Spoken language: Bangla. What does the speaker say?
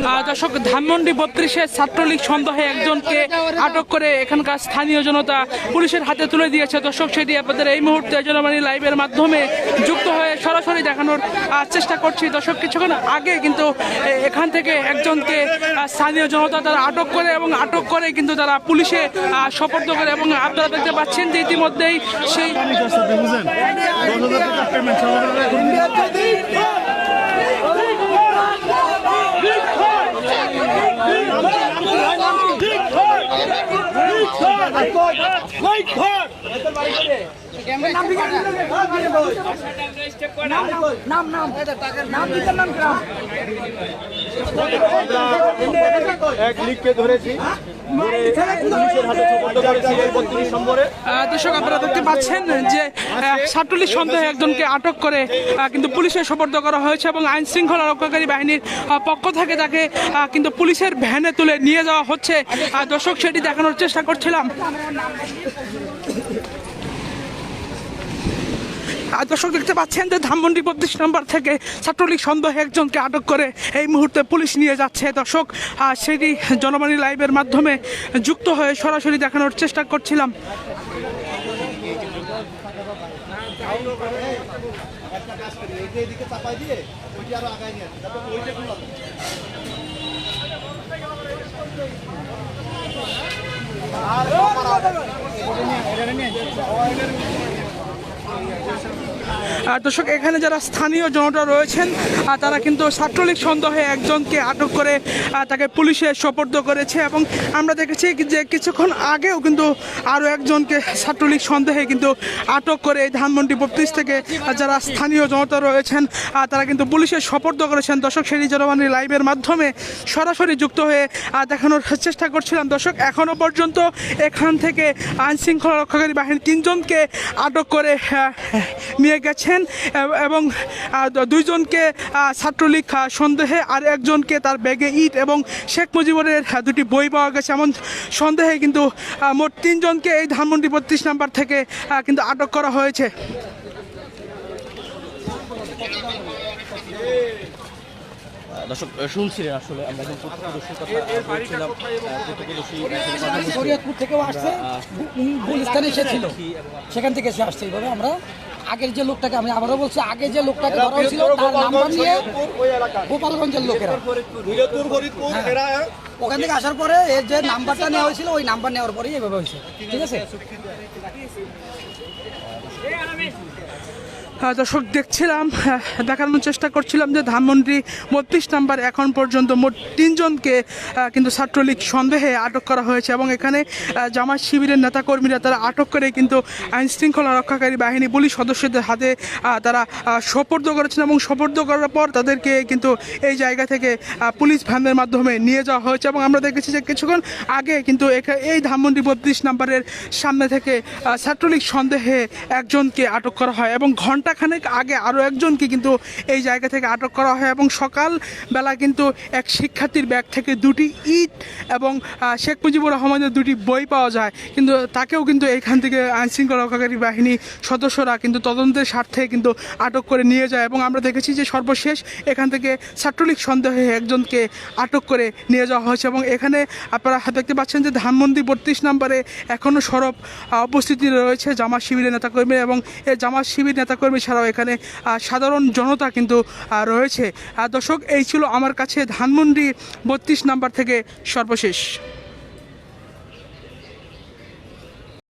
দর্শক, ধানমন্ডি বত্রিশের ছাত্রলীগ সন্দেহে একজনকে আটক করে এখানকার স্থানীয় জনতা পুলিশের হাতে তুলে দিয়েছে। দর্শক, সেটি আপনাদের এই মুহূর্তে জনবাণী লাইভের মাধ্যমে যুক্ত হয়ে সরাসরি দেখানোর চেষ্টা করছি। দর্শক, কিছুক্ষণ আগে কিন্তু এখান থেকে একজনকে স্থানীয় জনতা তারা আটক করে এবং আটক করে কিন্তু তারা পুলিশে সোপর্দ করে এবং আপনারা দেখতে পাচ্ছেন যে ইতিমধ্যেই সেই এক লিখকে ধরেছি। দর্শক আপনারা দেখতে পাচ্ছেন যে আহ, সন্দেহে একজনকে আটক করে কিন্তু পুলিশে সোপর্দ করা হয়েছে এবং আইন শৃঙ্খলা রক্ষাকারী বাহিনীর পক্ষ থেকে তাকে কিন্তু পুলিশের ভ্যানে তুলে নিয়ে যাওয়া হচ্ছে। দর্শক সেটি দেখানোর চেষ্টা করছিলাম আর দর্শক দেখতে পাচ্ছেন যে ধানমন্ডি বত্রিশ নম্বর থেকে ছাত্রলীগ সন্দেহে একজনকে আটক করে এই মুহূর্তে পুলিশ নিয়ে যাচ্ছে দর্শক সেটি জনবাণী লাইভের মাধ্যমে যুক্ত হয়ে সরাসরি দেখানোর চেষ্টা করছিলাম আর দর্শক, এখানে যারা স্থানীয় জনতা রয়েছেন তারা কিন্তু ছাত্রলীগ সন্দেহে একজনকে আটক করে তাকে পুলিশে সোপর্দ করেছে এবং আমরা দেখেছি যে কিছুক্ষণ আগেও কিন্তু আরও একজনকে ছাত্রলীগ সন্দেহে কিন্তু আটক করে এই ধানমন্ডি বত্রিশ থেকে যারা স্থানীয় জনতা রয়েছেন তারা কিন্তু পুলিশে সোপর্দ করেছেন। দর্শক, সেই জনবাণী লাইভের মাধ্যমে সরাসরি যুক্ত হয়ে দেখানোর চেষ্টা করছিলাম। দর্শক এখনও পর্যন্ত এখান থেকে আইনশৃঙ্খলা রক্ষাকারী বাহিনী তিনজনকে আটক করে নিয়ে গেছেন এব- এবং দুইজনকে ছাত্রলীগ সন্দেহে আর একজনকে তার ব্যাগে ইট এবং শেখ মুজিবুরের দুটি বই পাওয়া গেছে এমন সন্দেহে কিন্তু মোট তিনজনকে এই ধানমন্ডি বত্রিশ নাম্বার থেকে কিন্তু আটক করা হয়েছে দর্শক শুনছিলেন আসলে আমরা যখন প্রত্যক্ষদর্শীর কথা বলছিলাম প্রত্যক্ষদর্শী শরীয়তপুর থেকেও আসছে গুলিস্তানে এসেছিল সেখান থেকে এসে আসছে এইভাবে আমরা আগের যে লোকটাকে আমি আবারও বলছি আগে যে লোকটাকে ধরা হয়েছিল তার নাম্বার নিয়ে গোপালগঞ্জের লোকেরা। মিলতুর ওখান থেকে আসার পরে এর যে নাম্বারটা নেওয়া হয়েছিল ওই নাম্বার নেওয়ার পরেই এভাবে হয়েছে। ঠিক আছে? দর্শক, দেখছিলাম দেখানোর চেষ্টা করছিলাম যে ধানমন্ডি বত্রিশ নাম্বার এখন পর্যন্ত মোট তিনজনকে কিন্তু ছাত্রলীগ সন্দেহে আটক করা হয়েছে এবং এখানে জামাত শিবিরের নেতাকর্মীরা তারা আটক করে কিন্তু আইন শৃঙ্খলা রক্ষাকারী বাহিনী, পুলিশ সদস্যদের হাতে তারা সোপর্দ করেছেন এবং সোপর্দ করার পর তাদেরকে কিন্তু এই জায়গা থেকে পুলিশ ভ্যানের মাধ্যমে নিয়ে যাওয়া হয়েছে এবং আমরা দেখেছি যে কিছুক্ষণ আগে কিন্তু এই ধানমন্ডি বত্রিশ নাম্বারের সামনে থেকে ছাত্রলীগ সন্দেহে একজনকে আটক করা হয় এবং ঘন্টাখানেক আগে আরও একজনকে কিন্তু এই জায়গা থেকে আটক করা হয় এবং সকাল বেলা কিন্তু এক শিক্ষার্থীর ব্যাগ থেকে দুটি ইট এবং শেখ মুজিবুর রহমানের দুটি বই পাওয়া যায়। কিন্তু তাকেও কিন্তু এখান থেকে আইনশৃঙ্খলা রক্ষাকারী বাহিনী সদস্যরা কিন্তু তদন্তের স্বার্থে কিন্তু আটক করে নিয়ে যায় এবং আমরা দেখেছি যে সর্বশেষ এখান থেকে ছাত্রলীগ সন্দেহে একজনকে আটক করে নিয়ে যাওয়া হয়েছে এবং এখানে আপনারা দেখতে পাচ্ছেন যে ধানমন্ডি বত্রিশ নম্বরে এখনও সরব উপস্থিতি রয়েছে জামাত শিবিরের নেতাকর্মী এবং জামাত শিবির নেতাকর্মী ছাড়াও এখানে সাধারণ জনতা কিন্তু রয়েছে। দর্শক, এই ছিল আমার কাছে ধানমন্ডি বত্রিশ নাম্বার থেকে সর্বশেষ।